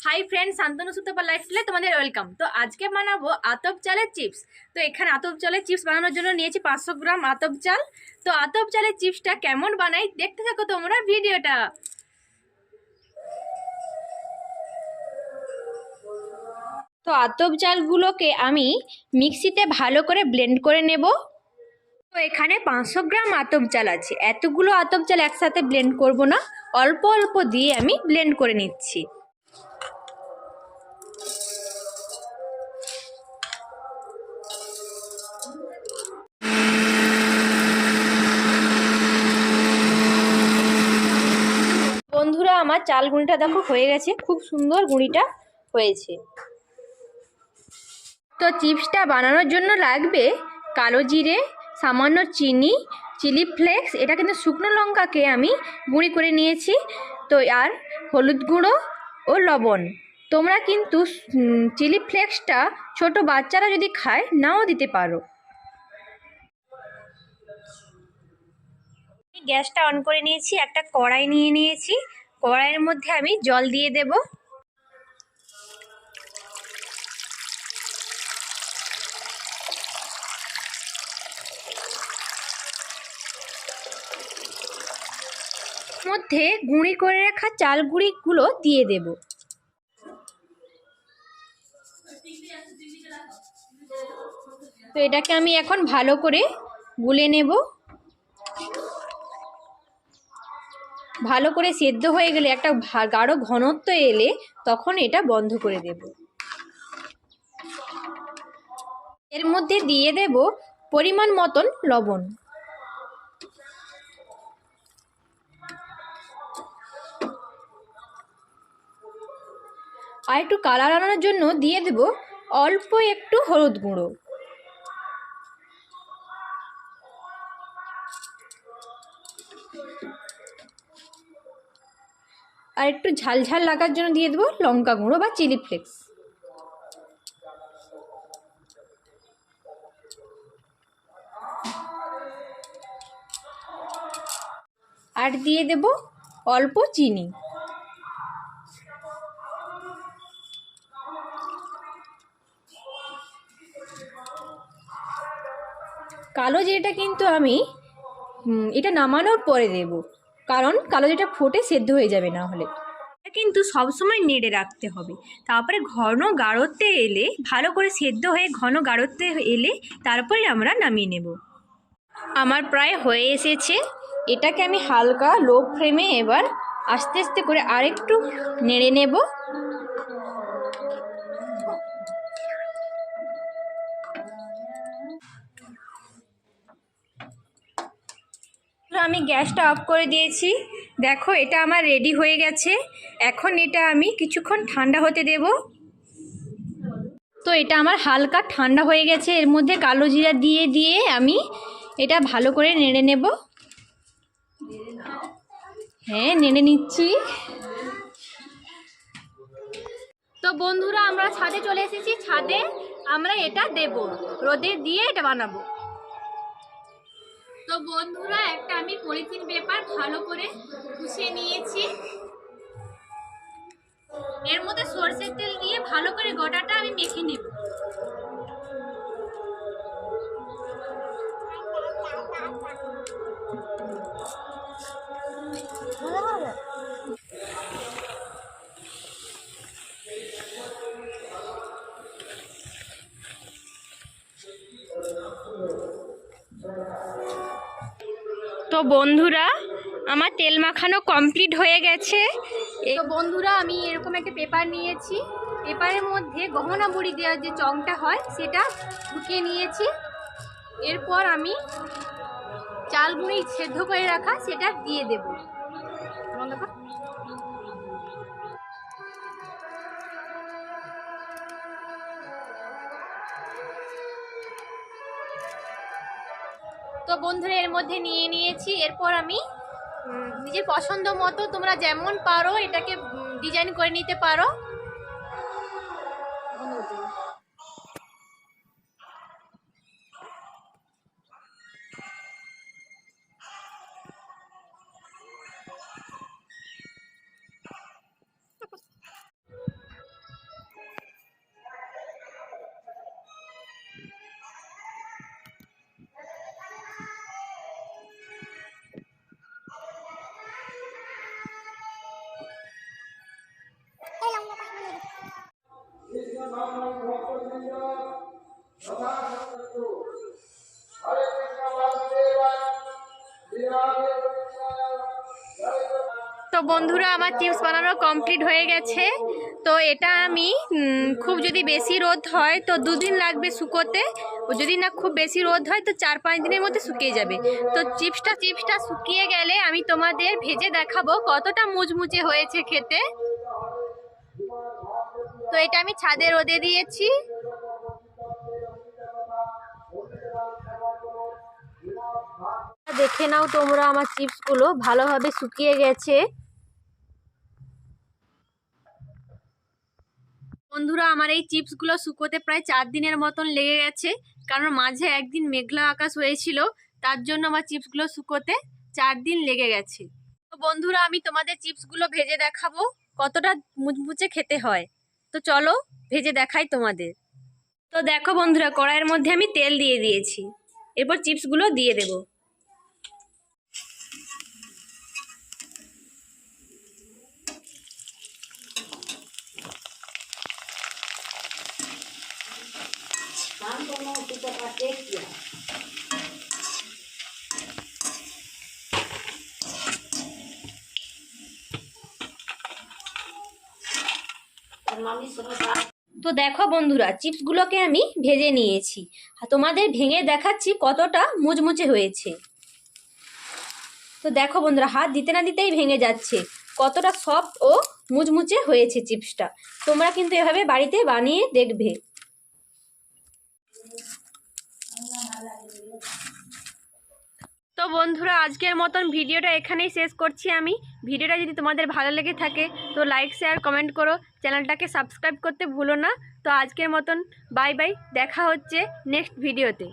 Hi friend Shantanu Sutapa লাইফস্টাইলে তোমাদের welcome তো আজকে বানাবো আতপ চালের চিপস তো এখানে আতপ চালের চিপস বানানোর জন্য নিয়েছি পাঁচশো গ্রাম আতপ চাল। তো আতপ চালের চিপসটা কেমন বানাই দেখতে থাকো তোমরা ভিডিওটা। তো আতপ চালগুলোকে আমি মিক্সিতে ভালো করে ব্লেন্ড করে নেব। তো এখানে পাঁচশো গ্রাম আতপ চাল আছে। এতগুলো আতপ চাল একসাথে ব্লেন্ড করব না। অল্প অল্প দিয়ে আমি ব্লেন্ড করে নিচ্ছি। আমার চাল গুঁড়িটা দেখো হয়ে গেছে, খুব সুন্দর গুঁড়িটা হয়েছে। তো চিপসটা বানানোর জন্য লাগবে কালো জিরে, সামান্য চিনি, চিলি ফ্লেক্স, এটা কিন্তু শুকনো লঙ্কাকে আমি গুঁড়ি করে নিয়েছি। তো আর হলুদ গুঁড়ো ও লবণ। তোমরা কিন্তু চিলি ফ্লেক্সটা ছোট বাচ্চারা যদি খায়, নাও দিতে পারো। গ্যাসটা অন করে নিয়েছি, একটা কড়াই নিয়ে নিয়েছি। কড়াইয়ের মধ্যে আমি জল দিয়ে দেবো। মধ্যে গুঁড়ি করে রাখা চাল গুঁড়িগুলো দিয়ে দেব। তো এটাকে আমি এখন ভালো করে গুলে নেব। ভালো করে সেদ্ধ হয়ে গেলে একটা গাঢ় ঘনত্ব এলে তখন এটা বন্ধ করে দেব। এর মধ্যে দিয়ে দেব পরিমাণ মতন লবণ। আর একটু কালার আনানোর জন্য দিয়ে দেব অল্প একটু হলুদ গুঁড়ো। আর একটু ঝাল ঝাল লাগার জন্য দিয়ে দেবো লঙ্কা গুঁড়ো বা চিলি ফ্লেক্স। আর দিয়ে দেব অল্প চিনি। কালো জিরেটা কিন্তু আমি এটা নামানোর পরে দেব। কারণ কালো যেটা ফোটে সেদ্ধ হয়ে যাবে না হলে। কিন্তু সবসময় নেড়ে রাখতে হবে। তারপরে ঘন গাঢ়ত্বে এলে ভালো করে সেদ্ধ হয়ে ঘন গাঢ়ত্বে এলে তারপরে আমরা নামিয়ে নেব। আমার প্রায় হয়ে এসেছে। এটাকে আমি হালকা লো ফ্লেমে এবার আস্তে আস্তে করে আরেকটু নেড়ে নেব। আমি গ্যাসটা অফ করে দিয়েছি। দেখো, এটা আমার রেডি হয়ে গেছে। এখন এটা আমি কিছুক্ষণ ঠান্ডা হতে দেব। তো এটা আমার হালকা ঠান্ডা হয়ে গেছে। এর মধ্যে কালো জিরা দিয়ে দিয়ে আমি এটা ভালো করে নেড়ে নেব। হ্যাঁ নেড়ে নিচ্ছি। তো বন্ধুরা, আমরা ছাদে চলে এসেছি। ছাদে আমরা এটা দেব। রোদে দিয়ে এটা বানাবো। তো বন্ধুরা, একটা আমি পলিথিন পেপার ভালো করে গুছিয়ে নিয়েছি। এর মধ্যে সর্ষের তেল দিয়ে ভালো করে গোটাটা আমি মেখে নেব। তো বন্ধুরা, আমার তেল মাখানো কমপ্লিট হয়ে গেছে। তো বন্ধুরা, আমি এরকম একটা পেপার নিয়েছি। পেপারের মধ্যে গহনা বড়ি দেওয়ার যে চংটা হয়, সেটা ঢুকিয়ে নিয়েছি। এরপর আমি চাল গুঁড়ি সেদ্ধ করে রাখা, সেটা দিয়ে দেব। তো বন্ধুরা, এর মধ্যে নিয়ে নিয়েছি। এরপর আমি নিজের পছন্দ মতো তোমরা যেমন পারো এটাকে ডিজাইন করে নিতে পারো। তো বন্ধুরা, আমার চিপস বানানো কমপ্লিট হয়ে গেছে। তো এটা আমি খুব যদি বেশি রোদ হয়, তো দুদিন লাগবে শুকোতে। যদি না খুব বেশি রোদ হয়, তো চার পাঁচ দিনের মধ্যে শুকিয়ে যাবে। তো চিপসটা চিপসটা শুকিয়ে গেলে আমি তোমাদের ভেজে দেখাবো কতটা মুচমুচে হয়েছে খেতে। এটা আমি ছাদে রোদে দিয়েছি। দেখে নাও তোমরা আমার চিপসগুলো, ভালোভাবে শুকিয়ে গেছে। বন্ধুরা, আমার এই চিপসগুলো শুকোতে প্রায় চার দিনের মতন লেগে গেছে, কারণ মাঝে একদিন মেঘলা আকাশ হয়েছিল, তার জন্য আমার চিপসগুলো শুকোতে চার দিন লেগে গেছে। তো বন্ধুরা, আমি তোমাদের চিপসগুলো ভেজে দেখাবো, কতটা মুচমুচে খেতে হয়। তো চলো ভেজে দেখাই তোমাদের। তো দেখো বন্ধুরা, কড়াইয়ের মধ্যে আমি তেল দিয়ে দিয়েছি। এরপর চিপসগুলো দিয়ে দেব। দেবো তো দেখো বন্ধুরা, চিপসগুলোকে আমি ভেজে নিয়েছি। তোমাদের ভেঙে দেখাচ্ছি কতটা মুচমুচে হয়েছে। তো দেখো বন্ধুরা, হাত দিতে না দিতেই ভেঙে যাচ্ছে। কতটা সফট ও মুচমুচে হয়েছে চিপসটা। তোমরা কিন্তু এভাবে বাড়িতে বানিয়ে দেখবে তো বন্ধুরা, আজকের মতন ভিডিওটা এখানেই শেষ করছি আমি। ভিডিওটা যদি তোমাদের ভালো লেগে থাকে, তো লাইক শেয়ার কমেন্ট করো। চ্যানেলটাকে সাবস্ক্রাইব করতে ভুলো না। তো আজকের মতন বাই বাই দেখা হচ্ছে নেক্সট ভিডিওতে